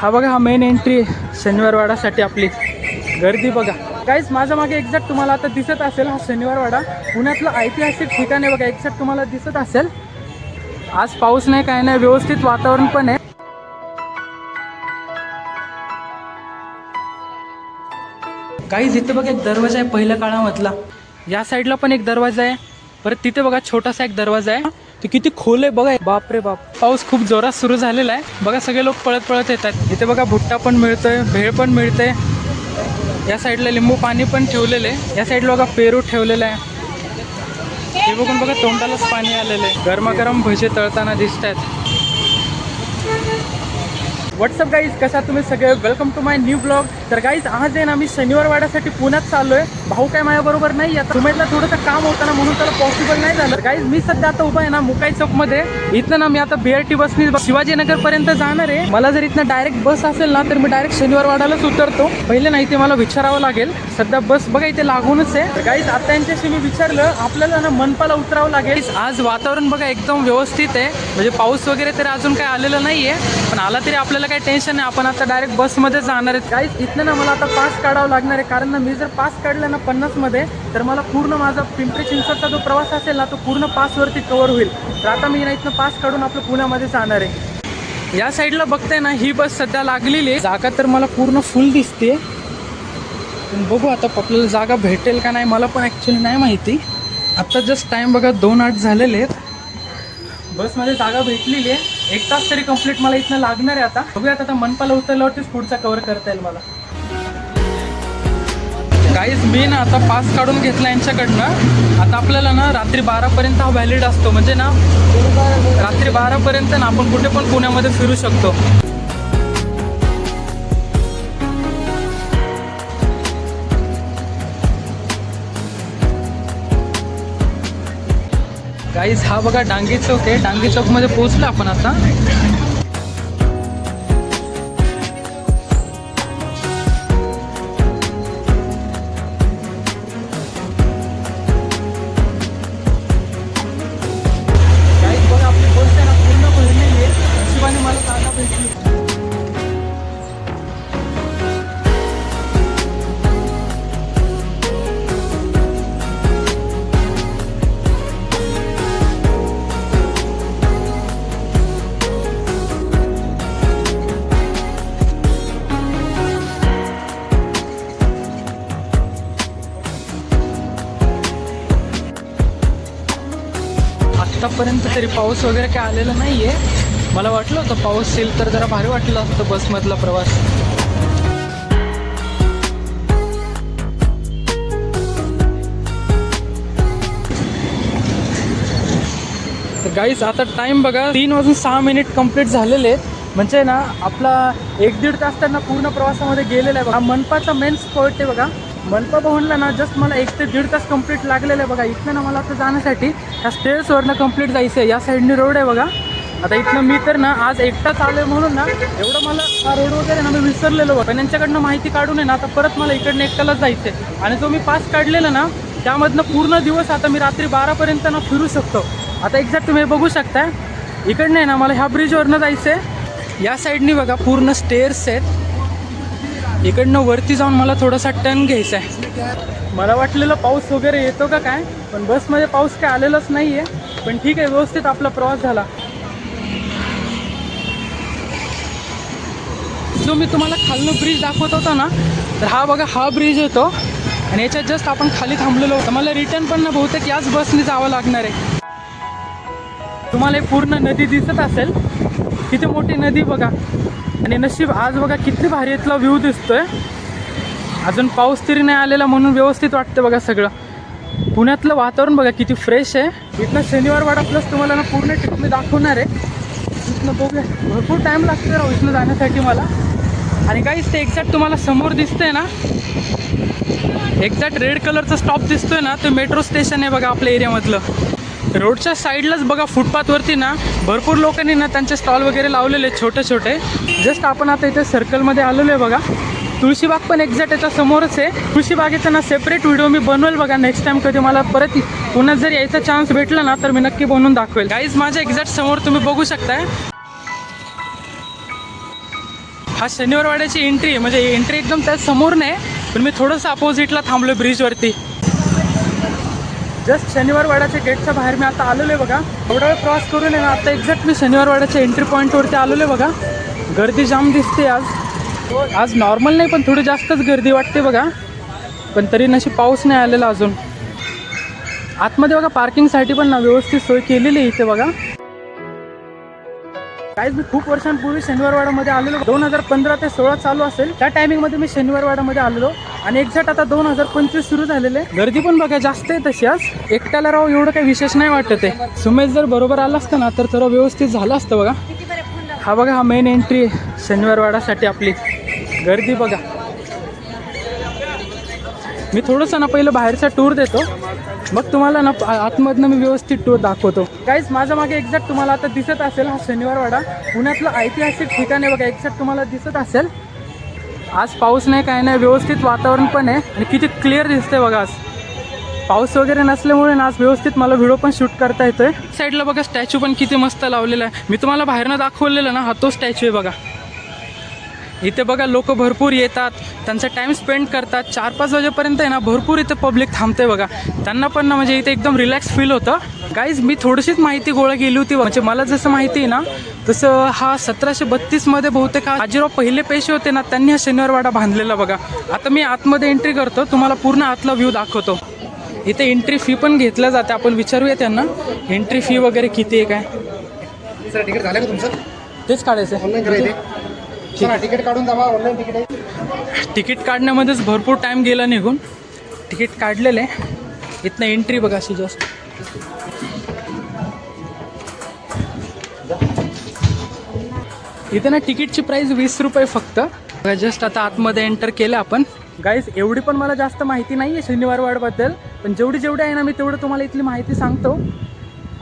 हा बघा हा मेन एंट्री शनिवारवाडासाठी आपली गर्दी बघा. काहीच माझ्या मागे एक्झॅक्ट तुम्हाला आता दिसत असेल हा शनिवारवाडा. पुण्यातलं ऐतिहासिक ठिकाण आहे बघा एक्झॅक्ट तुम्हाला दिसत असेल. आज पाऊस नाही काय नाही व्यवस्थित वातावरण पण आहे. काहीच इथे बघा एक दरवाजा आहे पहिल्या काळामधला. या साईडला पण एक दरवाजा आहे. परत तिथे बघा छोटासा एक दरवाजा आहे. ते किती खोल आहे बघा. बाप रे बाप. पाऊस खूप जोरात सुरू झालेला आहे. बघा सगळे लोक पळत पळत येतात. इथे बघा भुट्टा पण मिळतोय भेळ पण मिळते या साईडला लिंबू पाणी पण ठेवलेलं आहे. या साईडला बघा पेरू ठेवलेला आहे. हे बघून बघा तोंडालाच पाणी आलेलं आहे. गरमागरम भजे तळताना दिसत आहेत व्हॉट्सअप गाईज कसा तुम्ही सगळे? Welcome to my new blog तर गाईज आज आहे ना मी शनिवार वाड्यासाठी पुण्यात आहे भाऊ काय माझ्याबरोबर नाही आता सुमेटला थोडंसं काम होतं ना म्हणून त्याला पॉसिबल नाही झालं. गाईज मी सध्या आता उभा आहे ना मुकाई चौकमध्ये. इथं इथनं ना मी आता बी आर टी बसनी शिवाजीनगरपर्यंत जाणार आहे. मला जर इथनं डायरेक्ट बस असेल ना तर मी डायरेक्ट शनिवार वाड्यालाच उतरतो. पहिले नाही ते मला विचारावं लागेल. सध्या बस बघा इथे लागूनच आहे. गाईज आता यांच्याशी मी विचारलं आपल्याला ना मनपाला उतरावं लागेल. आज वातावरण बघा एकदम व्यवस्थित आहे. म्हणजे पाऊस वगैरे तरी अजून काही आलेलं नाहीये. पण आला तरी आपल्याला काही टेन्शन नाही. आपण आता डायरेक्ट बसमध्ये जाणार आहेत काहीच इथनं ना मला आता पास काढावं लागणार आहे. कारण ना मी जर पास काढला ना पन्नासमध्ये तर मला पूर्ण माझा पिंपरी चिंचवडचा जो प्रवास असेल ना तो पूर्ण पासवरती कवर होईल. तर आता मी ना इथनं पास काढून आपलं पुण्यामध्ये जाणार आहे. या साईडला बघताय ना ही बस सध्या लागलेली आहे. जागा तर मला पूर्ण फुल दिसते. पण बघू आता आपल्याला जागा भेटेल का नाही मला पण ॲक्च्युली नाही माहिती. आत्ता जस्ट टाईम बघा दोन आठ झालेले आहेत. बसमध्ये जागा भेटलेली आहे. एक तास तरी कंप्लीट मला इथनं लागणार आहे आता. बघूयात आता मनपाला उतरल्यावरतीच पुढचा कव्हर करता येईल मला. काहीच मी ना आता पास काढून घेतला यांच्याकडनं. आता आपल्याला ना रात्री बारापर्यंत हा व्हॅलिड असतो. म्हणजे ना रात्री बारापर्यंत ना आपण कुठे पण पुण्यामध्ये फिरू शकतो. गाईज हा बघा डांगी चौक आहे. डांगी चौकमध्ये पोहोचलो आपण आता. आत्तापर्यंत तरी पाऊस वगैरे काय आलेला नाही आहे मला वाटलं होतं पाऊस येईल तर जरा भारी वाटलं असतं बसमधला प्रवास. तर गाईस आता टाईम बघा तीन वाजून सहा मिनिट कंप्लीट झालेले आहेत. म्हणजे ना आपला एक दीड तास त्यांना पूर्ण प्रवासामध्ये गेलेला आहे बघा. मनपाचा मेन स्पॉट आहे बघा. मनपा भवनला ना जस्ट मला एक ते दीड तास कंप्लीट लागलेलं आहे बघा. इथनं ना मला आता जाण्यासाठी ह्या स्टेअर्सवरनं कंप्लीट जायचं आहे या साईडने रोड आहे बघा. आता इथनं मी तर ना आज एकटाच आलोय म्हणून ना एवढं मला हा रोड वगैरे ना मी विसरलेलो बघा पण यांच्याकडनं माहिती काढून आहे ना आता परत मला इकडनं एकट्यालाच जायचं आहे आणि जो मी पास काढलेला ना त्यामधनं पूर्ण दिवस आता मी रात्री बारापर्यंत ना फिरू शकतो. आता एक्झॅक्ट तुम्ही बघू शकताय. इकडनं आहे ना मला ह्या ब्रिजवरनं जायचं आहे या साईडनी बघा पूर्ण स्टेअर्स आहेत. इकडनं वरती जाऊन मला थोडासा टर्न घ्यायचा आहे. मला वाटलेलं पाऊस वगैरे येतो का काय? पण बसमध्ये पाऊस काय आलेलाच नाही आहे पण ठीक आहे व्यवस्थित आपला प्रवास झाला. जो मी तुम्हाला खालनं ब्रिज दाखवत होता ना तर हा बघा हा ब्रिज येतो. आणि याच्यात जस्ट आपण खाली थांबलेलो होतो. मला रिटर्न पण ना बहुतेक याच बसने जावं लागणार आहे. तुम्हाला पूर्ण नदी दिसत असेल. किती मोठी नदी बघा. आणि नशीब आज बघा किती भारी इथला व्ह्यू दिसतोय. अजून पाऊस तरी नाही आलेला म्हणून व्यवस्थित वाटतं बघा सगळं. पुण्यातलं वातावरण बघा किती फ्रेश आहे. इथनं शनिवार वाडा प्लस तुम्हाला ना पूर्ण ट्रिप मी दाखवणार आहे. इथनं बघूया. भरपूर टाईम लागतो राहू इथनं जाण्यासाठी मला. आणि काहीच ते एक्झॅक्ट तुम्हाला समोर दिसतंय ना. एक्झॅक्ट रेड कलरचा स्टॉप दिसतोय ना. ते मेट्रो स्टेशन आहे बघा आपल्या एरियामधलं रोडच्या साईडलाच बघा फुटपाथवरती ना भरपूर लोकांनी ना त्यांचे स्टॉल वगैरे लावलेले आहेत छोटे छोटे जस्ट आपण आता इथे सर्कलमध्ये आलेलो आहे बघा. तुळशीबाग पण एक्झॅक्ट याच्या समोरच आहे. तुळशीबागेचा ना सेपरेट व्हिडिओ मी बनवेल बघा नेक्स्ट टाइम कधी मला परत पुन्हा जर यायचा चान्स भेटला ना तर मी नक्की बनवून दाखवेल. गाईज माझ्या एक्झॅक्ट समोर तुम्ही बघू शकताय. हा शनिवारवाड्याची एंट्री आहे. म्हणजे एंट्री एकदम त्या समोर नाही पण मी थोडंसं अपोजिटला थांबलो ब्रिजवरती जस्ट शनिवारवाड्याच्या गेटच्या बाहेर मी आता आलेलो आहे बघा. एवढा वेळ क्रॉस करून आहे ना आता एक्झॅक्ट मी शनिवारवाड्याच्या एंट्री पॉईंटवरती आलेलो आहे बघा. गर्दी जाम दिसते आज. आज नॉर्मल नाही पण थोडी जास्तच गर्दी वाटते बघा. पण तरी नशी पाऊस नाही आलेला अजून. आतमध्ये बघा पार्किंगसाठी पण ना व्यवस्थित सोय केलेली आहे इथे बघा. काहीच मी खूप वर्षांपूर्वी शनिवारवाडामध्ये आलेलो. दोन हजार पंधरा ते सोळा चालू असेल. त्या टायमिंगमध्ये मी शनिवारवाडामध्ये आलेलो. आणि एक्झॅक्ट आता दोन हजार पंचवीस सुरू झालेले. गर्दी पण बघा जास्त आहे तशी आज. एकट्याला राव एवढं काही विशेष नाही वाटत ते सुमेश जर बरोबर आला असतं ना तर सर्व व्यवस्थित झालं असतं बघा. हा बघा हा मेन एंट्री शनिवारवाडासाठी आपली. गर्दी बघा. मी थोडंसं ना पहिलं बाहेरचा टूर देतो. मग तुम्हाला ना आतमधनं मी व्यवस्थित टूर दाखवतो. काहीच माझ्या मागे एक्झॅक्ट तुम्हाला आता दिसत असेल हा शनिवारवाडा. पुण्यातलं ऐतिहासिक ठिकाण आहे बघा एक्झॅक्ट तुम्हाला दिसत असेल. आज पाऊस नाही काय नाही व्यवस्थित वातावरण पण आहे. आणि किती क्लिअर दिसतंय बघा आज. पाऊस वगैरे नसल्यामुळे ना आज व्यवस्थित मला व्हिडिओ पण शूट करता येतोय. साईडला बघा स्टॅच्यू पण किती मस्त लावलेला आहे. मी तुम्हाला बाहेरनं दाखवलेलं ना हा तो स्टॅच्यू आहे बघा. इथे बघा लोक भरपूर येतात. त्यांचा टाइम स्पेंड करतात. चार पाच वाजेपर्यंत आहे ना भरपूर इथे पब्लिक थांबते बघा. त्यांना पण ना म्हणजे इथे एकदम रिलॅक्स फील होतं. गाईज मी थोडीशीच माहिती गोळा केली होती म्हणजे मला जसं माहिती आहे ना तसं हा सतराशे बत्तीसमध्ये बहुतेक हा बाजीराव पहिले पेशे होते ना त्यांनी हा शनिवारवाडा बांधलेला बघा. आता मी आतमध्ये एंट्री करतो तुम्हाला पूर्ण आतला व्ह्यू दाखवतो. इथे एंट्री फी पण घेतल्या जाते. आपण विचारूया त्यांना. एंट्री फी वगैरे किती आहे काय? सर तिकीट झालं का तुमचं? तेच काढायचं तिकीट काढून जावा ऑनलाईन तिकीट आहे. तिकीट काढण्यामध्येच भरपूर टाईम गेला निघून. तिकीट काढलेलं आहे. इथनं एंट्री बघा अशी जस्ट इथे ना तिकीटची प्राईस वीस रुपये फक्त. जस्ट आता आतमध्ये एंटर केलं आपण. गाईज एवढी पण मला जास्त माहिती नाही आहे शनिवारवाडबद्दल पण जेवढी जेवढी आहे ना मी तेवढं तुम्हाला इथली माहिती सांगतो.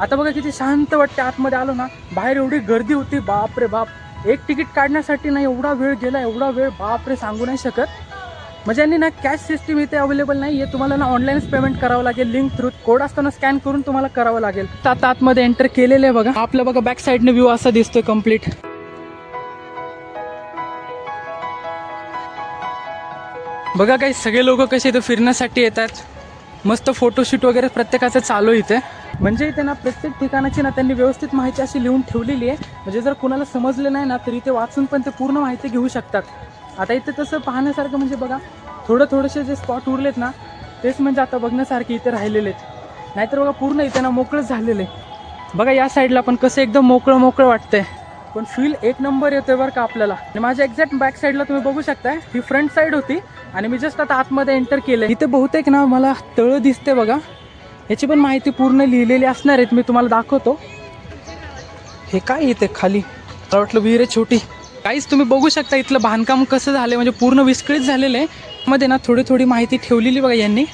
आता बघा किती शांत वाटते आतमध्ये आलो ना. बाहेर एवढी गर्दी होती. बाप रे बाप. एक तिकीट काढण्यासाठी ना एवढा वेळ गेला एवढा वेळ बापरे सांगू नाही शकत. म्हणजे यांनी ना कॅश सिस्टीम इथे अवेलेबल नाही आहे तुम्हाला ना ऑनलाईनच पेमेंट करावं लागेल लिंक थ्रू कोड असताना स्कॅन करून तुम्हाला करावं लागेल. तात आता आतमध्ये एंटर केलेलं आहे बघा. आपलं बघा बॅक साईडने व्ह्यू असा दिसतोय कंप्लीट बघा काही सगळे लोक कसे इथे फिरण्यासाठी येतात. मस्त फोटोशूट वगैरे प्रत्येकाचं चालू आहे इथे. म्हणजे इथे ना प्रत्येक ठिकाणाची ना त्यांनी व्यवस्थित माहिती अशी लिहून ठेवलेली आहे. म्हणजे जर कुणाला समजलं नाही ना तर इथे वाचून पण ते पूर्ण माहिती घेऊ शकतात. आता इथे तसं पाहण्यासारखं म्हणजे बघा थोडं थोडेसे जे स्पॉट उरलेत ना तेच म्हणजे आता बघण्यासारखे इथे राहिलेले आहेत. नाहीतर बघा पूर्ण इथे ना मोकळंच झालेलं आहे. बघा या साईडला पण कसं एकदम मोकळं मोकळं वाटतंय. पण फील एक नंबर येतोय बरं का आपल्याला. आणि माझ्या एक्झॅक्ट बॅक साईडला तुम्ही बघू शकताय ही फ्रंट साईड होती आणि मी जस्ट आता आतमध्ये एंटर केलं इथे बहुतेक ना मला तळं दिसते बघा. याची पण माहिती पूर्ण लिहिलेली असणार आहेत मी तुम्हाला दाखवतो. हे काय येते खाली? मला वाटलं विहीर आहे छोटी. काहीच तुम्ही बघू शकता इथलं बांधकाम कसं झालं म्हणजे पूर्ण विस्कळीत झालेलं आहे. मध्ये ना थोडी थोडी माहिती ठेवलेली बघा यांनी.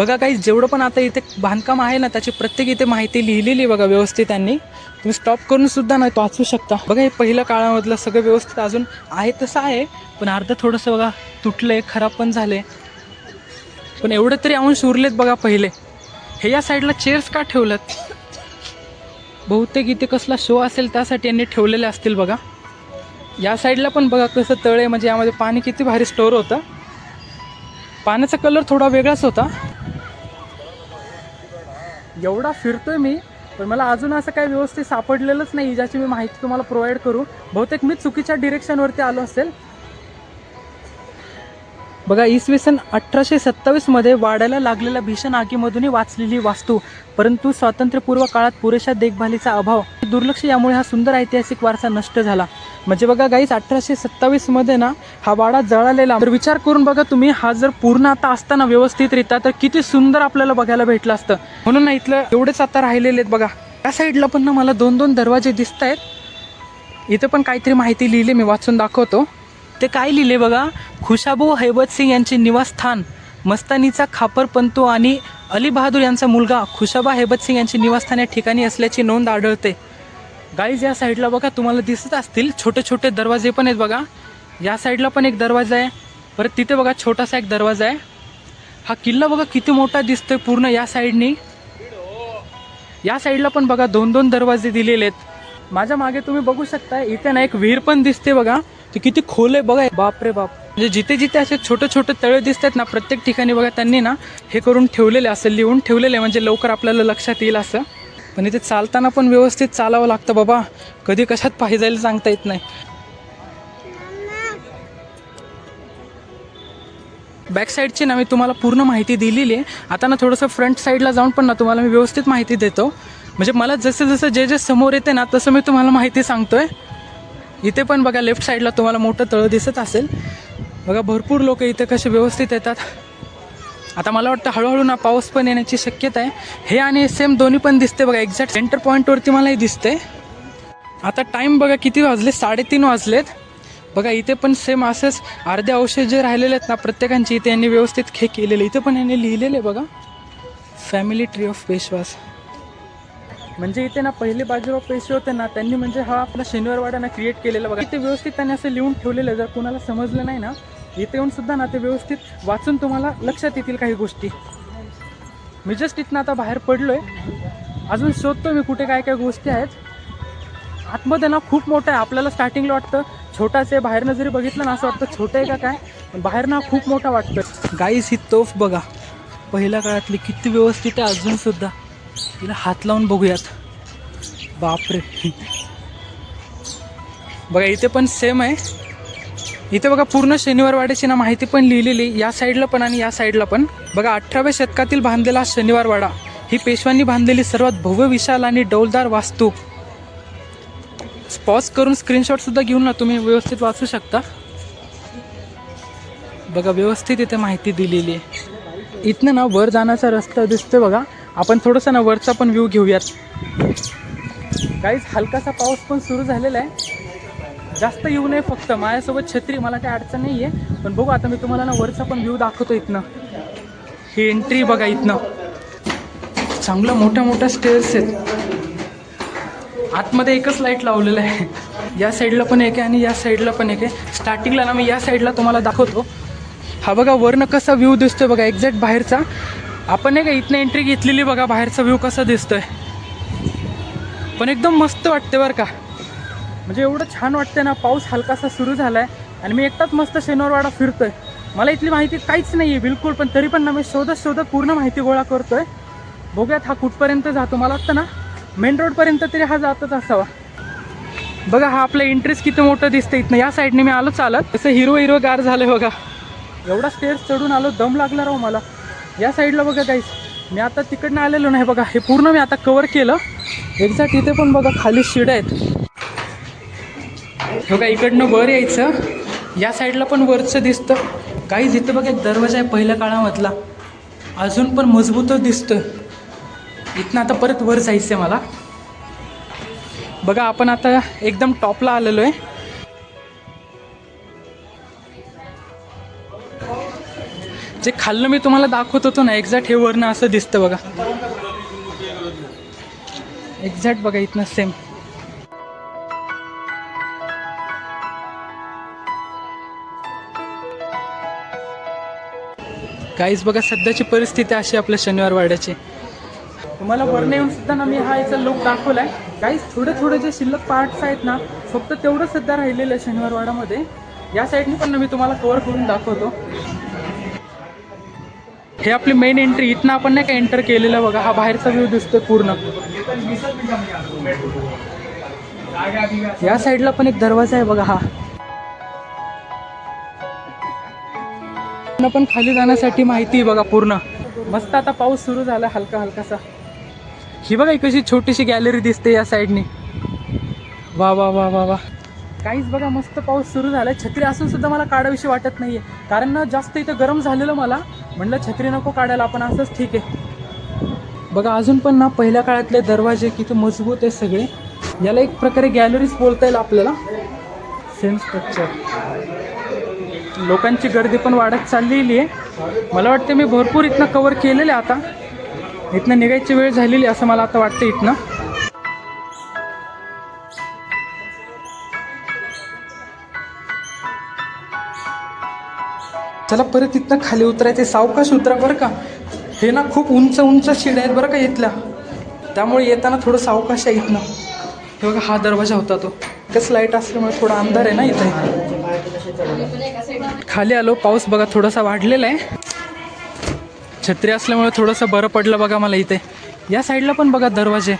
बघा काही जेवढं पण आता इथे बांधकाम आहे ना त्याची प्रत्येक इथे माहिती लिहिलेली बघा व्यवस्थित त्यांनी. तुम्ही स्टॉप करून सुद्धा नाही वाचू शकता. बघा हे पहिल्या काळामधलं सगळं व्यवस्थित अजून आहे तसं आहे पण अर्ध थोडंसं बघा तुटलंय खराब पण झाले पण एवढं तरी अंश उरलेत बघा पहिले. हे या साईडला चेअर्स का ठेवल्यात बहुतेक इथे कसला शो असेल त्यासाठी यांनी ठेवलेले असतील बघा. या साईडला पण बघा कसं तळ आहे म्हणजे यामध्ये पाणी किती भारी स्टोअर होतं. पाण्याचा कलर थोडा वेगळाच होता. एवढा फिरतोय मी पण मला अजून असं काही व्यवस्थित सापडलेलंच नाही ज्याची मी माहिती तुम्हाला प्रोव्हाइड करू. बहुतेक मी चुकीच्या डिरेक्शनवरती आलो असेल. बघा इसवी सन अठराशे सत्तावीसमध्ये वाड्याला लागलेल्या भीषण आगीमधूनही वाचलेली वास्तू परंतु स्वातंत्र्यपूर्व काळात पुरेशा देखभालीचा अभाव दुर्लक्ष यामुळे हा सुंदर ऐतिहासिक वारसा नष्ट झाला. म्हणजे बघा गाईस अठराशे सत्तावीसमध्ये ना हा वाडा जळालेला. तर विचार करून बघा तुम्ही हा जर पूर्ण आता असताना व्यवस्थितरित्या तर किती सुंदर आपल्याला बघायला भेटलं असतं. म्हणून ना इथलं एवढेच आता राहिलेले आहेत बघा. त्या साईडला पण ना मला दोन दोन दरवाजे दिसत आहेत इथं पण काहीतरी माहिती लिहिली मी वाचून दाखवतो. ते काय लिहिले बघा? खुशाबू हैबत सिंग यांचे निवासस्थान मस्तानीचा खापर पंतू आणि अली बहादूर यांचा मुलगा खुशाबा हैबत सिंग यांचे निवासस्थान या ठिकाणी असल्याची नोंद आढळते. गाईज या साईडला बघा तुम्हाला दिसत असतील छोटे छोटे दरवाजे पण आहेत बघा. या साईडला पण एक दरवाजा आहे. परत तिथे बघा छोटासा एक दरवाजा आहे. हा किल्ला बघा किती मोठा दिसतोय पूर्ण या साईडनी या साईडला पण बघा दोन दोन दरवाजे दिलेले आहेत. माझ्या मागे तुम्ही बघू शकता इथे ना एक विहीर पण दिसते बघा. ते किती खोल आहे बघा. बापरे बाप. म्हणजे जिथे जिथे असे छोटे छोटे तळे दिसतात ना प्रत्येक ठिकाणी बघा त्यांनी ना हे करून ठेवलेले असं लिहून ठेवलेले आहे, म्हणजे लवकर आपल्याला लक्षात येईल असं. पण इथे चालताना पण व्यवस्थित चालावं लागतं बाबा. कधी कशात पाहिजे जायला सांगता येत नाही. बॅक साईडची ना मी तुम्हाला पूर्ण माहिती दिलेली आहे. आता ना थोडंसं फ्रंट साईडला जाऊन पण ना तुम्हाला मी व्यवस्थित माहिती देतो. म्हणजे मला जसं जसं जे जे समोर येते ना तसं मी तुम्हाला माहिती सांगतोय. इथे पण बघा लेफ्ट साईडला तुम्हाला मोठं तळं दिसत असेल. बघा भरपूर लोक इथे कसे व्यवस्थित येतात. आता मला वाटतं हळूहळू ना पाऊस पण येण्याची शक्यता आहे. हे आणि सेम दोन्ही पण दिसते बघा एक्झॅक्ट सेंटर पॉईंटवरती मलाही दिसते आता टाईम बघा किती वाजले? साडेतीन वाजलेत. बघा इथे पण सेम असेच. अर्धे औषध जे राहिलेले आहेत ना प्रत्येकांची इथे यांनी व्यवस्थित खे केलेले. इथे पण यांनी लिहिलेले बघा. फॅमिली ट्री ऑफ पेशवास म्हणजे इथे ना पहिले बाजीराव पेशवे होते ना त्यांनी म्हणजे हा आपला शनिवारवाडा ना क्रिएट केलेला बघा. इथे व्यवस्थित त्यांनी असं लिहून ठेवलेलं आहे जर कुणाला समजलं नाही ना इथे येऊन सुद्धा ना ते व्यवस्थित वाचून तुम्हाला लक्षात येतील काही गोष्टी. मी जस्ट इथनं आता बाहेर पडलोय. अजून शोधतो मी कुठे काय काय गोष्टी आहेत. आतमध्ये ना खूप मोठं आहे आपल्याला स्टार्टिंगला वाटतं छोटाच आहे बाहेरनं जरी बघितलं ना असं वाटतं छोटं आहे का काय पण बाहेर ना खूप मोठा वाटतं गाईस ही तोफ बघा. पहिल्या काळातली किती व्यवस्थित आहे अजूनसुद्धा तिला हात लावून बघूयात. बापरे. बघा इथे पण सेम आहे. इथे बघा पूर्ण शनिवारवाड्याची ना माहिती पण लिहिलेली या साईडला पण आणि या साईडला पण. बघा अठराव्या शतकातील बांधलेला शनिवारवाडा. ही पेशव्यांनी बांधलेली सर्वात भव्य विशाल आणि डौलदार वास्तू. पॉज करून स्क्रीनशॉट सुद्धा घेऊन ना तुम्ही व्यवस्थित वाचू शकता. बघा व्यवस्थित इथे माहिती दिलेली आहे. इथनं ना वर जाण्याचा रस्ता दिसतोय बघा. आपण थोडंसं ना वरचा पण व्ह्यू घेऊयात. काहीच हलकासा पाऊस पण सुरू झालेला आहे. जास्त येऊ नये फक्त. माझ्यासोबत छत्री मला काही अडचण नाही आहे पण बघू आता मी तुम्हाला ना वरचा पण व्ह्यू दाखवतो इथनं. ही एंट्री बघा इथनं. चांगलं मोठ्या मोठ्या स्टेअर्स आहेत. आतमध्ये एकच लाइट लावलेलं आहे. या साईडला पण एक आहे आणि या साईडला पण एक आहे. स्टार्टिंगला ना मी या साईडला तुम्हाला दाखवतो. हा बघा वरनं कसा व्ह्यू दिसतोय बघा एक्झॅक्ट बाहेरचा. आपण नाही का इथनं एंट्री घेतलेली बघा बाहेरचा व्ह्यू कसा दिसतोय. पण एकदम मस्त वाटते बरं का. म्हणजे एवढं छान वाटतंय ना पाऊस हलकासा सुरू झाला आहे आणि मी एकटाच मस्त शनिवारवाडा फिरतोय. मला इथली माहिती काहीच नाही आहे बिलकुल पण तरी पण ना मी शोधत शोधत पूर्ण माहिती गोळा करतोय. बघूयात हा कुठपर्यंत जातो. मला वाटतं ना मेन रोडपर्यंत तरी हा जातच असावा. बघा हा आपला इंटरेस्ट किती मोठं दिसतं इथनं. या साईडने मी आलो चालत. तसं हिरो हिरो गार झालं बघा. एवढा स्टेअर्स चढून आलो दम लागला राहू मला. या साईडला बघा काहीच मी आता तिकडनं आलेलो नाही बघा. हे पूर्ण मी आता कवर केलं. एक्झॅक्ट इथे पण बघा खाली शिड आहेत. बघा इकडनं वर यायचं. या साईडला पण वरचं दिसतं. काहीच इथं बघा एक दरवाजा आहे पहिल्या काळामधला. अजून पण मजबूतच दिसतं इथनं आता परत वर जायचं आहे मला. बघा आपण आता एकदम टॉपला आलेलो आहे जे खाल्लं मी तुम्हाला दाखवत होतो ना एक्झॅक्ट हे वरनं असं दिसतं बघा. एक्झॅक्ट बघा इथनं सेम काहीच बघा सध्याची परिस्थिती अशी आपल्या शनिवार वाड्याची. तुम्हाला वरनं येऊन सुद्धा ना मी हा याचा लुक दाखवलाय. काहीच थोडे थोडे जे शिल्लक पार्ट्स आहेत ना फक्त तेवढं सध्या राहिलेलं आहे शनिवार वाड्यामध्ये. या साईडने पण ना मी तुम्हाला कव्हर करून दाखवतो. हे आपली मेन एंट्री इथनं आपण नाही का एंटर केलेलं बघा हा बाहेरचा व्ह्यू दिसतोय पूर्ण. या साईडला पण एक दरवाजा आहे बघा हा. न पण खाली जाण्यासाठी माहिती आहे बघा पूर्ण. मस्त आता पाऊस सुरू झाला हलका हलकासा. ही बघा ही कशी छोटीशी गॅलरी दिसते या साईडनी वा वा वा वा वा. काहीच बघा मस्त पाऊस सुरू झालाय. छत्री असून सुद्धा मला काढाविषयी वाटत नाहीये. कारण ना जास्त इथं गरम झालेलं मला म्हणलं छत्री नको काढायला आपण असंच ठीक आहे. बघा अजून पण ना पहिल्या काळातले दरवाजे किती मजबूत आहे सगळे. याला एक प्रकारे गॅलरीज बोलता येईल आपल्याला. सेम स्ट्रक्चर लोकांची गर्दी पण वाढत चाललेली आहे. मला वाटतं मी भरपूर इथनं कवर केलेलं आहे आता. इथनं निघायची वेळ झालेली आहे असं मला आता वाटतं इथनं. चला परत इथनं खाली उतरायचे. सावकाश उतरा बरं का. हे ना खूप उंच उंच शिड आहेत बरं का इथल्या. त्यामुळे येताना थोडं सावकाश आहे इथनं. हे बघा हा दरवाजा होता तो. कसं लाइट असल्यामुळे थोडा अंधार आहे ना इथे. खाली आलो. पाऊस बघा थोडासा वाढलेला आहे. छत्री असल्यामुळे थोडंसं बरं पडलं बघा मला इथे. या साईडला पण बघा दरवाजे.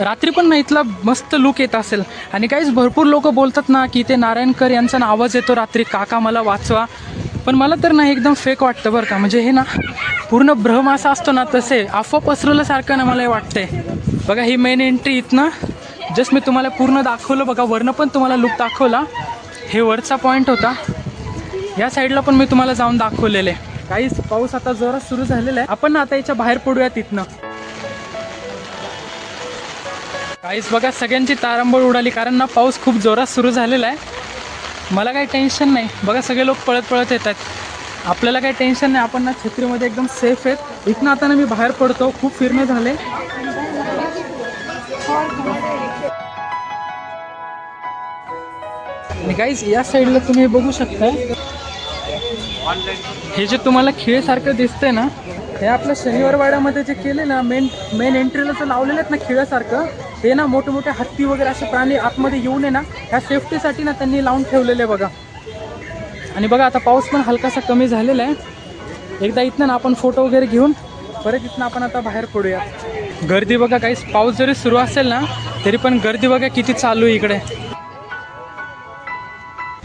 रात्री पण ना इथला मस्त लुक येत असेल. आणि काहीच भरपूर लोक बोलतात ना की ते नारायणकर यांचा ना आवाज येतो रात्री काका मला वाचवा. पण मला तर ना एकदम फेक वाटतं बरं का. म्हणजे हे ना पूर्ण भ्रम असा असतो ना तसे अफवा पसरवल्यासारखं ना मला हे वाटतंय. बघा ही मेन एंट्री इथनं. जस्ट मी तुम्हाला पूर्ण दाखवलं बघा. वरनं पण तुम्हाला लुक दाखवला. हे वरचा पॉईंट होता. या साईडला पण मी तुम्हाला जाऊन दाखवलेले काहीच पाऊस आता जोरात सुरू झालेला आहे. आपण आता याच्या बाहेर पडूया तिथनं काहीच बघा सगळ्यांची तारंबळ उडाली कारण ना पाऊस खूप जोरात सुरू झालेला आहे. मला काही टेन्शन नाही. बघा सगळे लोक पळत पळत येत आहेत आपल्याला काही टेन्शन नाही. आपण ना छत्रीमध्ये एकदम सेफ आहेत. इथनं आता ना मी बाहेर पडतो. खूप फिरणे झाले. काहीच या साईडला तुम्ही बघू शकता. हे जे तुम्हाला खिळेसारखं दिसतंय ना हे आपलं शनिवार वाड्यामध्ये जे केले ना मेन मेन एंट्रीला जे लावलेले आहेत ना खिळ्यासारखं. ते ना मोठे मोठे हत्ती वगैरे असे प्राणी आतमध्ये येऊ नये ना ह्या सेफ्टीसाठी ना त्यांनी लावून ठेवलेले बघा. आणि बघा आता पाऊस पण हलकासा कमी झालेला आहे. एकदा इथनं ना आपण फोटो वगैरे घेऊन परत इथनं आपण आता बाहेर पडूया. गर्दी बघा काहीच पाऊस जरी सुरू असेल ना तरी पण गर्दी बघा किती चालू आहे इकडे.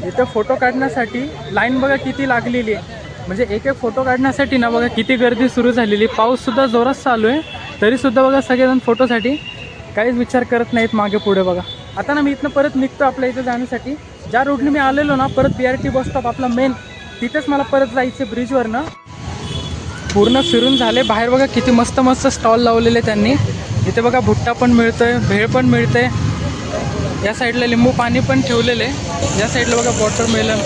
इथं फोटो काढण्यासाठी लाईन बघा किती लागलेली आहे. म्हणजे एक एक फोटो काढण्यासाठी ना बघा किती गर्दी सुरू झालेली पाऊससुद्धा जोरात चालू आहे. तरीसुद्धा बघा सगळेजण फोटोसाठी काहीच विचार करत नाहीत मागे पुढे बघा. आता ना मी इथनं परत निघतो आपल्या इथं जाण्यासाठी. ज्या रोडने मी आलेलो ना परत B R T bus stop आपला मेन तिथेच मला परत जायचं ब्रिजवरनं पूर्ण फिरून झाले. बाहेर बघा किती मस्त मस्त स्टॉल लावलेले त्यांनी. इथे बघा भुट्टा पण मिळतोय भेळ पण मिळते या साईडला लिंबू पाणी पण ठेवलेलं. आहे या साईडला बघा वॉटरमेलन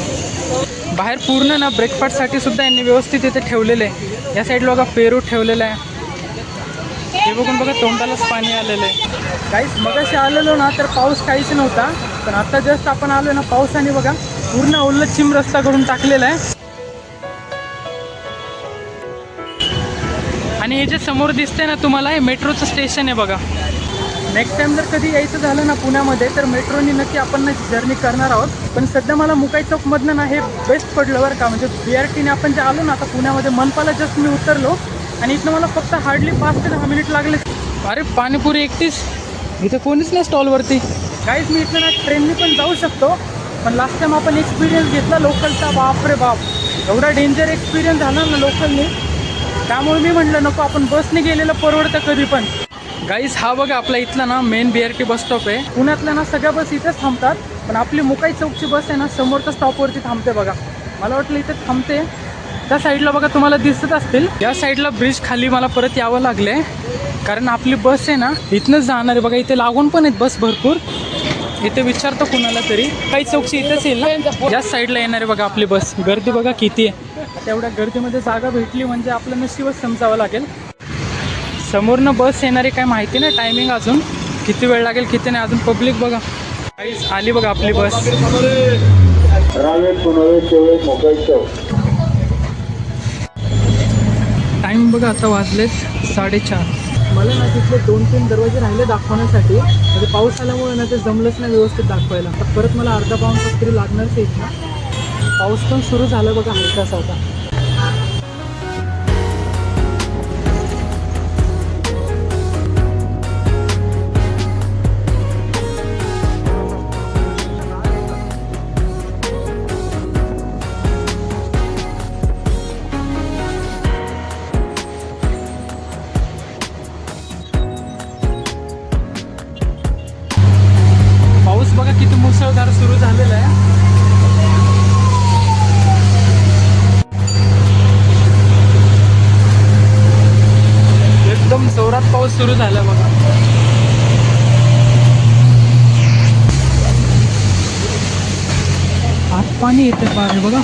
बाहेर पूर्ण ना ब्रेकफास्टसाठी सुद्धा यांनी व्यवस्थित इथे ठेवलेले. आहे या साईडला बघा पेरू ठेवलेलं आहे. हे बघून बघा तोंडालाच पाणी आलेलं आहे. काहीच मगाशी आलेलो ना तर पाऊस काहीच नव्हता. पण आता जस्ट आपण आलो ना पावसाने बघा पूर्ण ओल्ल चिम रस्ता करून टाकलेला आहे. आणि हे जे समोर दिसतंय ना तुम्हाला हे मेट्रोचं स्टेशन आहे बघा. नेक्स्ट टाइम जर कधी यायचं झालं ना पुण्यामध्ये तर मेट्रोनी नक्की आपण ना जर्नी करणार आहोत. पण सध्या मला मुकाई चौकमधनं ना हे बेस्ट पडलं बरं का म्हणजे बी आर टीने आपण जे आलो ना आता पुण्यामध्ये मनपाला जस्ट मी उतरलो. आणि इथनं मला फक्त हार्डली पाच ते दहा मिनिट लागले. अरे पाणीपुरी एकटीच? इथे कोणीच नाही स्टॉलवरती काहीच मी इथनं ना ट्रेननी पण जाऊ शकतो पण लास्ट टाइम आपण एक्सपिरियन्स घेतला लोकलचा बाप रे बाप. एवढा डेंजर एक्सपिरियन्स झाला ना लोकलनी त्यामुळे मी म्हटलं नको आपण बसने गेलेलं परवडतं कधी पण. गाईस हा बघा आपला इथला ना main B R T bus stop आहे. पुण्यातल्या ना सगळ्या बस इथेच थांबतात पण आपली मुकाई चौकची बस आहे ना समोरच्या स्टॉपवरती थांबते बघा. मला वाटलं इथे थांबते. त्या साईडला बघा तुम्हाला दिसत असतील. या साईडला ब्रिज खाली मला परत यावं लागलंय. कारण आपली बस आहे ना इथनंच जाणार आहे. बघा इथे लागून पण आहेत बस भरपूर. इथे विचारतो कुणाला तरी. काही चौकशी इथेच येईल ना. याच साईडला येणार आहे बघा आपली बस. गर्दी बघा किती आहे. तेवढ्या गर्दीमध्ये जागा भेटली म्हणजे आपलं नशीबच समजावं लागेल. समोरनं बस येणारी काय माहिती नाही. टायमिंग अजून. किती वेळ लागेल किती नाही अजून पब्लिक बघा. आली बघा आपली बस रावेत पुनवे शेवळे मोकळी चौक टाईम बघा आता वाजलेत साडेचार. मला ना तिथले दोन तीन दरवाजे राहिले दाखवण्यासाठी. म्हणजे पाऊस आल्यामुळे ना ते जमलंच नाही व्यवस्थित दाखवायला. तर परत मला अर्धा पाऊन तरी लागणारच ते इथं. पाऊस पण सुरू झाला बघा हलकासा होता सुरू झालं बघा. आत पाणी येते पाणी बघा.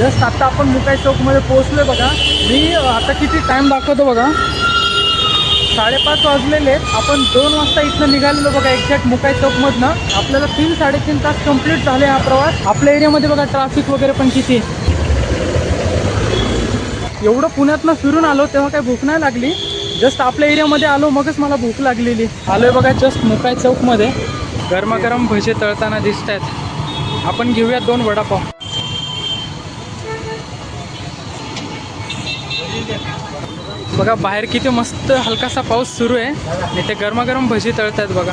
जस्ट आता आपण मुकाई चौकमध्ये पोहोचलोय बघा. मी आता किती टाईम दाखवतो बघा. साडेपाच वाजलेले आहेत. आपण दोन वाजता इथनं निघालेलो बघा एक्झॅक्ट मुकाई चौकमधनं. आपल्याला तीन साडेतीन तास कंप्लीट झाले हा प्रवास. आपल्या एरियामध्ये बघा ट्रॅफिक वगैरे पण किती. आहे. एवढं पुण्यातनं फिरून आलो तेव्हा काही भूक नाही लागली. जस्ट आपल्या एरियामध्ये आलो मगच मला भूक लागलेली. आलोय बघा जस्ट मुकाई चौकमध्ये. गरमागरम भजे तळताना दिसत आहेत आपण घेऊया दोन वडापाव. बघा बाहेर किती मस्त हलकासा पाऊस सुरू आहे. आणि ते गरमागरम भजी तळतात बघा.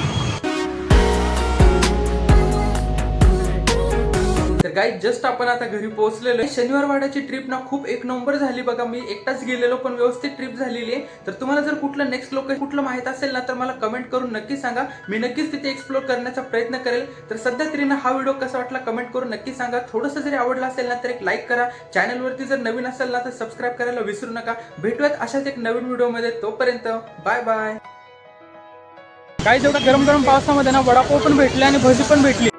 तर जस्ट आपण आता घरी पोहोचलेलो आहे. शनिवार वाड्याची ट्रिप ना खूप एक नंबर झाली बघा. मी एकटाच गेलेलो पण व्यवस्थित ट्रिप झालेली आहे. तर तुम्हाला जर कुठलं नेक्स्ट लोकेशन कुठलं माहीत असेल ना तर मला कमेंट करून नक्की सांगा. मी नक्कीच तिथे एक्सप्लोर करण्याचा प्रयत्न करेल. तर सध्या तरी ना हा व्हिडिओ कसा वाटला कमेंट करून नक्की सांगा. थोडंसं जरी आवडला असेल ना तर एक लाईक करा. चॅनलवरती जर नवीन असेल ना तर सबस्क्राईब करायला विसरू नका. भेटूयात अशाच एक नवीन व्हिडिओमध्ये तोपर्यंत बाय बाय काही जेवढं गरम गरम पावसामध्ये ना वडापाव पण भेटले आणि भजी पण भेटली.